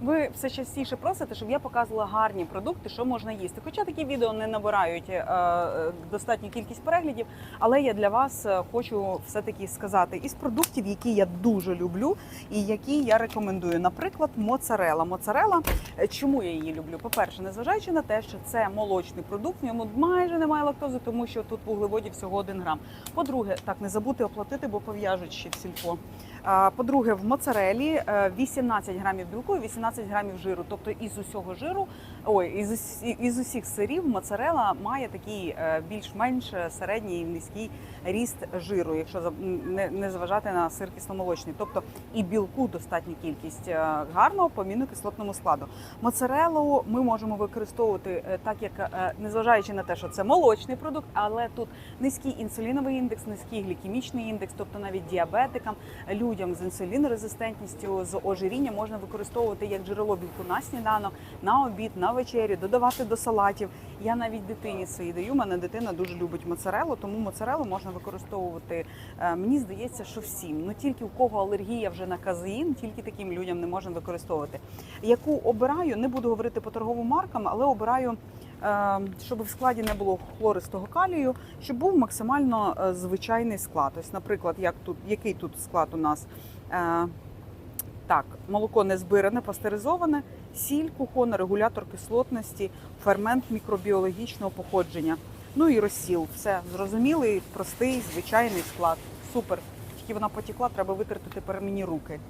Ви все частіше просите, щоб я показувала гарні продукти, що можна їсти. Хоча такі відео не набирають е, е, достатню кількість переглядів, але я для вас е, хочу все-таки сказати із продуктів, які я дуже люблю і які я рекомендую. Наприклад, моцарела. Моцарела, чому я її люблю? По-перше, незважаючи на те, що це молочний продукт, в ньому майже немає лактози, тому що тут вуглеводів всього 1 грам. По-друге, так не забути оплатити, бо пов'яжуть ще в сільпо. По-друге, в моцарелі е, 18 грамів білку і 18 грамів жиру. Тобто із усього жиру, ой, із, із усіх сирів моцарела має такий е, більш-менш середній і низький ріст жиру, якщо не, не зважати на сир кисломолочний. Тобто і білку достатня кількість е, гарного по амінокислотному складу. Моцарелу ми можемо використовувати е, так, як незважаючи на те, що це молочний продукт, але тут низький інсуліновий індекс, низький глікемічний індекс, тобто навіть діабетикам, людям з інсулінорезистентністю, з ожирінням можна використовувати як джерело білку на сніданок, на обід, на вечерю, додавати до салатів. Я навіть дитині своїй даю. У мене дитина дуже любить моцарелу, тому моцарелу можна використовувати. е, Мені здається, що всім. Ну тільки у кого алергія вже на казеїн, тільки таким людям не можна використовувати. Яку обираю, не буду говорити по торговим маркам, але обираю. е, Щоб в складі не було хлористого калію, щоб був максимально е, звичайний склад. Ось, наприклад, як тут, який тут склад у нас? Так, молоко не збиране, пастеризоване, сіль кухонний регулятор кислотності, фермент мікробіологічного походження. Ну і розсіл. Все зрозумілий, простий, звичайний склад. Супер. Тільки вона потекла, треба витерти тепер мені руки.